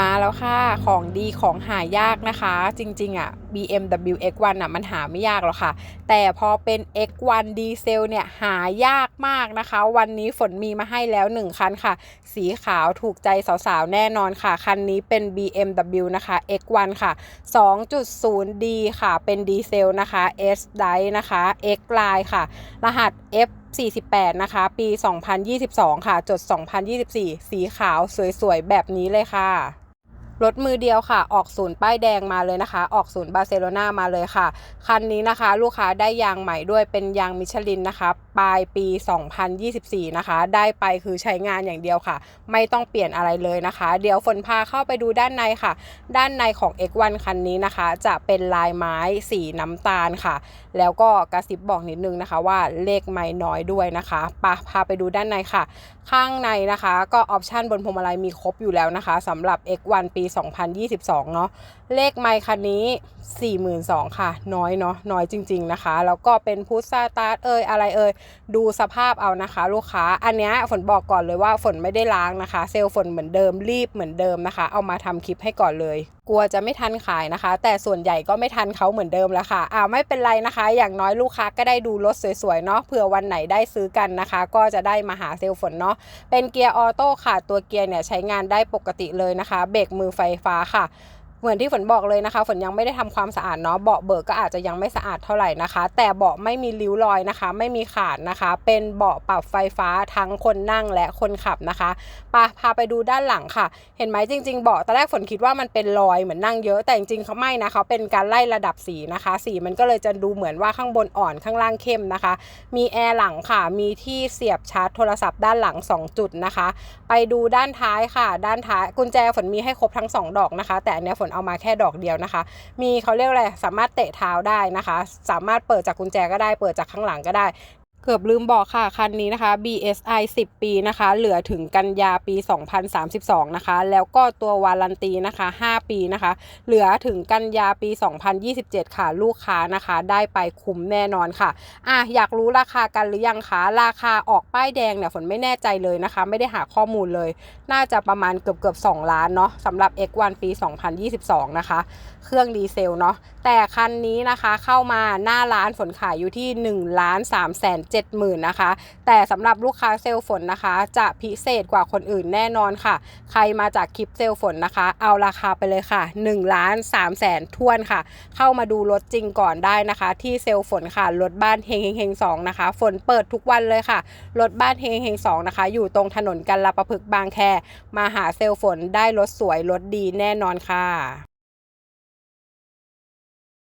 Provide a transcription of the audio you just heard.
มาแล้วค่ะ ของดีของหายากนะคะ จริง ๆ อะ BMW X1 อะ มันหาไม่ยากหรอกค่ะ แต่พอเป็น X1 ดีเซลเนี่ย หายากมากนะคะ วันนี้ฝนมีมาให้แล้ว 1 คันค่ะ สีขาวถูกใจสาวๆ แน่นอนค่ะ คันนี้เป็น BMW นะคะ X1 ค่ะ 2.0D ค่ะ เป็นดีเซลนะคะ S d i นะคะ X Line ค่ะ รหัส F 48 นะคะ ปี 2022 ค่ะ จด 2024 สีขาวสวย ๆ แบบนี้เลยค่ะ รถมือเดียวค่ะ ออกศูนย์ป้ายแดงมาเลยนะคะ ออกศูนย์บาร์เซโลนามาเลยค่ะ คันนี้นะคะ ลูกค้าได้ยางใหม่ด้วยเป็นยางมิชลินนะคะ ปลายปี 2024 นะคะ ได้ไปคือใช้งานอย่างเดียวค่ะ ไม่ต้องเปลี่ยนอะไรเลยนะคะ เดี๋ยวฝนพาเข้าไปดูด้านในค่ะ ด้านในของ X1 คันนี้นะคะ จะเป็นลายไม้สีน้ำตาลค่ะ แล้วก็กระซิบบอกนิดนึงนะคะ ว่าเลขไม่น้อยด้วยนะคะปะพาไปดูด้านในค่ะ ข้างในนะคะ ก็ออปชันบนพวงมาลัยมีครบอยู่แล้วนะคะสำหรับ X1 ปี2022 เนาะเลขไมค์คันนี้ 42,000 ค่ะ น้อยเนาะน้อยจริง ๆนะคะ แล้วก็เป็นพุทสตาร์ทเอ่ยอะไรเอ่ยดูสภาพเอานะคะ ลูกค้าอันเนี้ยฝนบอกก่อนเลยว่าฝนไม่ได้ล้างนะคะ เซลล์ฝนเหมือนเดิมรีบเหมือนเดิมนะคะ เอามาทำคลิปให้ก่อนเลย กลัวจะไม่ทันขายนะคะ แต่ส่วนใหญ่ก็ไม่ทันเขาเหมือนเดิมแล้วค่ะอ่าไม่เป็นไรนะคะ อย่างน้อยลูกค้าก็ได้ดูรถสวยๆเนาะเผื่อวันไหนได้ซื้อกันนะคะ ก็จะได้มาหาเซลฝนเนาะเป็นเกียร์ออโต้ค่ะตัวเกียร์เนี่ยใช้งานได้ปกติเลยนะคะ เบรกมือไฟฟ้าค่ะ เหมือนที่ฝนบอกเลยนะคะ ฝนยังไม่ได้ทำความสะอาดเนาะเบาะเบิกก็อาจจะยังไม่สะอาดเท่าไหร่นะคะ แต่เบาะไม่มีริ้วรอยนะคะ ไม่มีขาดนะคะ เป็นเบาะปรับไฟฟ้าทั้งคนนั่งและคนขับนะคะปาพาไปดูด้านหลังค่ะ เห็นไหมจริง ๆ เบาะตอนแรกฝนคิดว่ามันเป็นรอยเหมือนนั่งเยอะแต่จริงๆเขาไม่นะเขาเป็นการไล่ระดับสีนะคะ สีมันก็เลยจะดูเหมือนว่าข้างบนอ่อนข้างล่างเข้มนะคะ มีแอร์หลังค่ะ มีที่เสียบชาร์จโทรศัพท์ด้านหลัง 2 จุดนะคะ ไปดูด้านท้ายค่ะ ด้านท้ายกุญแจฝนมีให้ครบทั้ง 2 ดอกนะคะ แต่อันนี้ฝนเอามาแค่ดอกเดียวนะคะ มีเขาเรียกอะไรสามารถเตะเท้าได้นะคะ สามารถเปิดจากกุญแจก็ได้ เปิดจากข้างหลังก็ได้ เกือบลืมบอกค่ะ คันนี้นะคะ BSI 10 ปีนะคะ เหลือถึงกันยาปี 2032 นะคะ แล้วก็ตัววารันตีนะคะ 5 ปีนะคะ เหลือถึงกันยาปี 2027 ค่ะ ลูกค้านะคะ ได้ไปคุ้มแน่นอนค่ะ อะ อยากรู้ราคากันหรือยังคะ ราคาออกป้ายแดงเนี่ยฝนไม่แน่ใจเลยนะคะ ไม่ได้หาข้อมูลเลย น่าจะประมาณเกือบเกือบ2ล้านเนาะสำหรับ X1 ปี 2022 นะคะ เครื่องดีเซลเนาะ แต่คันนี้นะคะเข้ามาหน้าร้านฝนขายอยู่ที่1ล้าน3แสน7หมื่นนะคะ แต่สำหรับลูกค้าเซลล์ฝนนะคะ จะพิเศษกว่าคนอื่นแน่นอนค่ะ ใครมาจากคลิปเซลล์ฝนนะคะ เอาราคาไปเลยค่ะ1ล้าน3แสนทวนค่ะ เข้ามาดูรถจริงก่อนได้นะคะ ที่เซลล์ฝนค่ะรถบ้านเฮงเฮงเฮงสองนะคะ ฝนเปิดทุกวันเลยค่ะรถบ้านเฮงเฮงสองนะคะ อยู่ตรงถนนกันลาประพฤกษ์บางแค มาหาเซลล์ฝนได้รถสวยรถดีแน่นอนค่ะ